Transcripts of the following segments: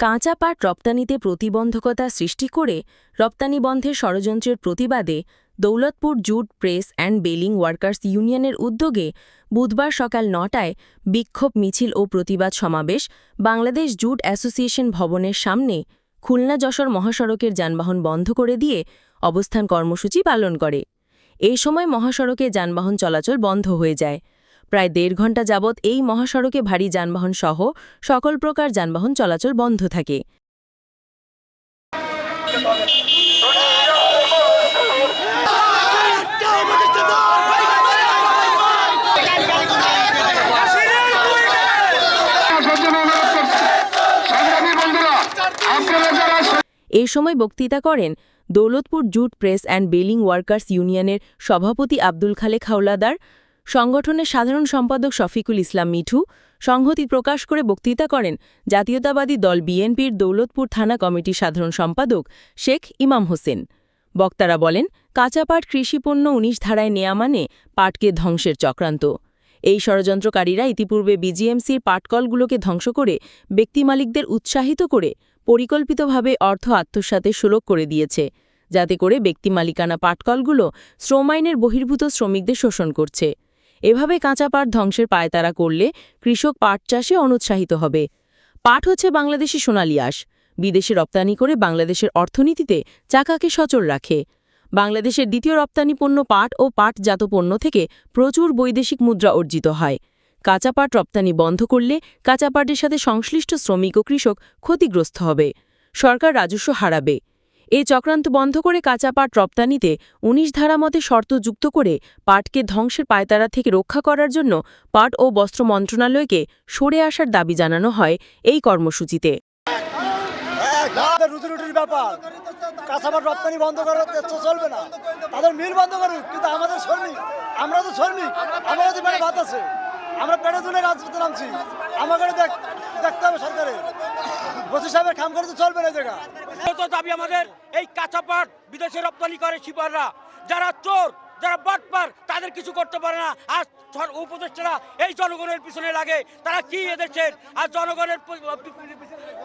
কাঁচা পাট রপ্তানিতে প্রতিবন্ধকতা সৃষ্টি করে রপ্তানি বন্ধের ষড়যন্ত্রের প্রতিবাদে Daulatpur jute press and baling workers ইউনিয়নের উদ্যোগে বুধবার সকাল নটায় বিক্ষোভ, মিছিল ও প্রতিবাদ সমাবেশ বাংলাদেশ জুট অ্যাসোসিয়েশন ভবনের সামনে খুলনা যশোর মহাসড়কের যানবাহন বন্ধ করে দিয়ে অবস্থান কর্মসূচি পালন করে। এই সময় মহাসড়কে যানবাহন চলাচল বন্ধ হয়ে যায়। প্রায় দেড় ঘণ্টা যাবৎ এই মহাসড়কে ভারী যানবাহন সহ সকল প্রকার যানবাহন চলাচল বন্ধ থাকে। এই সময় বক্তৃতা করেন Daulatpur jute press and baling workers ইউনিয়নের সভাপতি আব্দুল খালেক হাওলাদার সংগঠনের সাধারণ সম্পাদক শফিকুল ইসলাম মিঠু সংহতি প্রকাশ করে বক্তৃতা করেন জাতীয়তাবাদী দল বিএনপির দৌলতপুর থানা কমিটির সাধারণ সম্পাদক শেখ ইমাম হোসেন। বক্তারা বলেন কাঁচা পাট কৃষিপণ্য উনিশ ধারায় নেয়া মানে পাটকে ধ্বংসের চক্রান্ত। এই ষড়যন্ত্রকারীরা ইতিপূর্বে বিজিএমসির পাটকলগুলোকে ধ্বংস করে ব্যক্তিমালিকদের উৎসাহিত করে পরিকল্পিতভাবে অর্থ আত্মসাতে সুলভ করে দিয়েছে, যাতে করে ব্যক্তি মালিকানা পাটকলগুলো শ্রম আইনের বহির্ভূত শ্রমিকদের শোষণ করছে। এভাবে কাঁচা পাট ধ্বংসের পায়তারা করলে কৃষক পাট চাষে অনুৎসাহিত হবে। পাট হচ্ছে বাংলাদেশি সোনালি আঁশ। বিদেশে রপ্তানি করে বাংলাদেশের অর্থনীতিতে চাকাকে সচল রাখে। বাংলাদেশের দ্বিতীয় রপ্তানি পণ্য পাট ও পাটজাত পণ্য থেকে প্রচুর বৈদেশিক মুদ্রা অর্জিত হয়। কাঁচা পাট রপ্তানি বন্ধ করলে কাঁচা পাটের সাথে সংশ্লিষ্ট শ্রমিক ও কৃষক ক্ষতিগ্রস্ত হবে। সরকার রাজস্ব হারাবে। এই চক্রান্ত বন্ধ করে কাঁচা পাট রপ্তানিতে উনিশ ধারা মতে শর্ত যুক্ত করে পাটকে ধ্বংসের পায়তারা থেকে রক্ষা করার জন্য পাট ও বস্ত্র মন্ত্রণালয়কে সরে আসার দাবি জানানো হয় এই কর্মসূচিতে। আমরা তো শ্রমিক আমাদের পেটে ভাত আছে। আমরা পেটে তুলে রাজপথে নামছি। আমাকে দেখ দেখতে হবে সরকারের। বসি সাহেবের খাম করে তো চলবে না জায়গা। দাবি আমাদের এই কাঁচা বিদেশে রপ্তানি করে শিপাররা। যারা চোর, যারা বাটপার, তাদের কিছু করতে পারে না। সর- উপদেষ্টারা এই জনগণের পিছনে লাগে। তারা কি এদেশের? আর জনগণের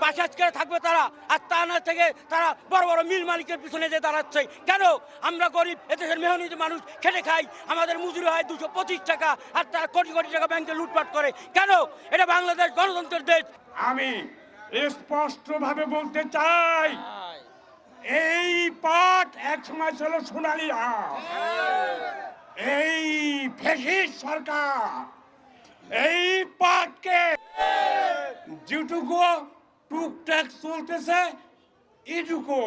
পাশে আজকে থাকবে তারা, আর তা না থেকে তারা বড় বড় মিল মালিকের পিছনে যে দাঁড়াচ্ছে। কেন? আমরা গরিব, এদেশের মেহনতি মানুষ, খেটে খাই, আমাদের মজুরি হয় দুশো পঁচিশ টাকা, আর তারা কোটি কোটি টাকা ব্যাংকে লুটপাট করে। কেন? এটা বাংলাদেশ গণতন্ত্রের দেশ। আমি স্পষ্টভাবে বলতে চাই, এই পাট এক সময় ছিল সোনালি। এই ফেসিস সরকার, এই পাটকে যেটুকু টুকটাক চলতেছে এটুকু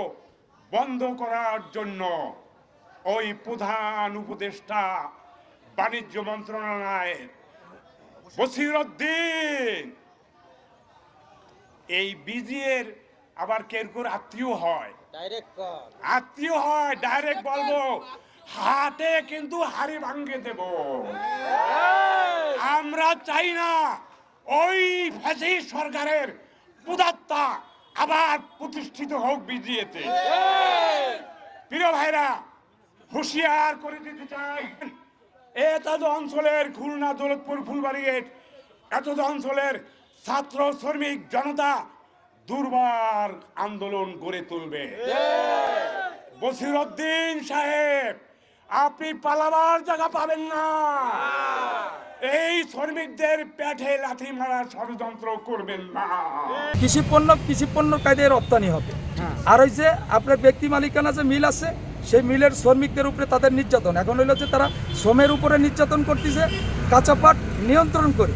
বন্ধ করার জন্য ওই প্রধান উপদেষ্টা বাণিজ্য মন্ত্রণালয়ের বসিরউদ্দিন। এই বিজিএর আবার কেরকুর আত্মীয় হয়। আত্মীয় হয় ডাইরেক্ট বলব হাতে কিন্তু হাড়ি ভাঙ্গে দেব। আমরা চাই না ওই ফ্যাসি সরকারের পুদাত্তা আবার প্রতিষ্ঠিত হোক বিজিএতে। প্রিয় ভাইরা, হুঁশিয়ার করে দিতে চাই। এতদ অঞ্চলের খুলনা, দৌলতপুর ফুলবাড়িগেট এতদ অঞ্চলের ছাত্র, শ্রমিক, জনতা দুর্বার আন্দোলন গড়ে তুলবে। বসিরউদ্দিন সাহেব, আপনি পালাবার জায়গা পাবেন না। এই শ্রমিকদের পেটে লাথি মারার ষড়যন্ত্র করবেন না। কৃষি পণ্য কৃষি পণ্য কায়দায় রপ্তানি হবে। আর ওই যে আপনার ব্যক্তি মালিকানা যে মিল আছে সেই মিলের শ্রমিকদের উপরে তাদের নির্যাতন। এখন হইল যে তারা শ্রমের উপরে নির্যাতন করতেছে কাঁচা পাট নিয়ন্ত্রণ করে।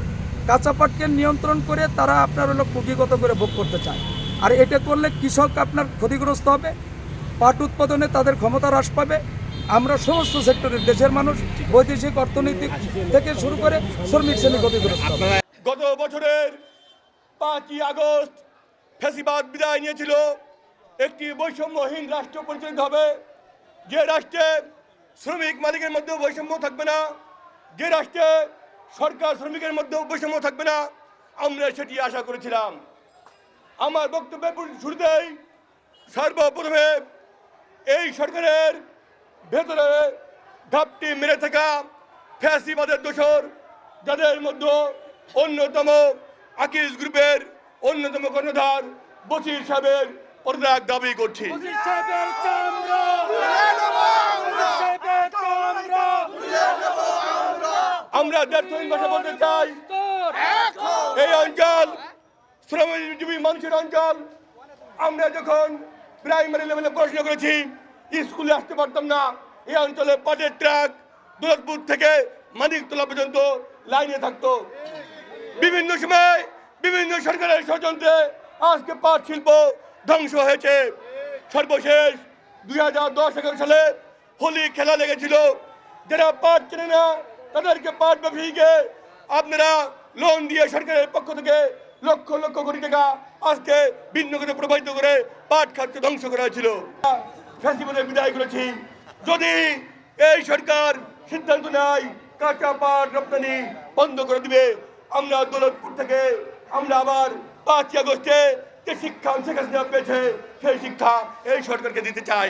কাঁচা পাটকে নিয়ন্ত্রণ করে তারা আপনার হলো কুকিগত করে ভোগ করতে চায়। আর এটা করলে কৃষক আপনার ক্ষতিগ্রস্ত হবে পাট উৎপাদনে তাদের ক্ষমতা হ্রাস পাবে আমরা সমস্ত সেক্টরের দেশের মানুষ, বৈদেশিক অর্থনৈতিক থেকে শুরু করে শ্রমিক শ্রেণি ক্ষতিগ্রস্ত। গত বছরের পাঁচই আগস্ট ফেসিবাদ বিদায় নিয়েছিল। একটি বৈষম্যহীন রাষ্ট্র পরিচালিত হবে। যে রাষ্ট্রে শ্রমিক মালিকের মধ্যেও বৈষম্য থাকবে না, যে রাষ্ট্রে সরকার শ্রমিকের মধ্যেও বৈষম্য থাকবে না, আমরা সেটি আশা করেছিলাম। আমার বক্তব্যের শুরুতেই সর্বপ্রথমে এই সরকারের ভেতরে ঘাপটি মেরে থাকা ফ্যাসিবাদের দোষর যাদের মধ্যে অন্যতম আকিজ গ্রুপের অন্যতম কর্ণধার বসির সাহেবের পদত্যাগ দাবি করছি। আমরা দেড়শহীন ভাষা বলতে চাই। এই অঞ্চল শ্রমজীবী মানুষের অঞ্চল। আমরা যখন প্রাইমারি লেভেলে পড়াশোনা করেছি স্কুলে আসতে পারতাম না। এই অঞ্চলে পাটের ট্রাক দৌলতপুর থেকে মানিকতলা পর্যন্ত লাইনে থাকতো। বিভিন্ন সময় বিভিন্ন সরকারের ষড়যন্ত্রে আজকে পাট শিল্প ধ্বংস হয়েছে। সর্বশেষ দুই হাজার দশ এগারো সালে হোলি খেলা লেগেছিল। যারা পাট চেনে না, তাদেরকে পাট ব্যবসায়ীকে আপনারা লোন দিয়ে সরকারের পক্ষ থেকে লক্ষ লক্ষ কোটি টাকা আজকে ভিন্ন করে প্রবাহিত করে পাট খাতকে ধ্বংস করা হয়েছিল। ফেস্টিভ্যালে বিদায় করেছি। যদি এই সরকার সিদ্ধান্ত নেয়, কাঁচা পাট রপ্তানি বন্ধ করে দিবে, আমরা দৌলতপুর থেকে, আমরা আবার পাঁচই আগস্টে যে শিক্ষা শেখ হাসিনা পেয়েছে, সেই শিক্ষা এই সরকারকে দিতে চাই।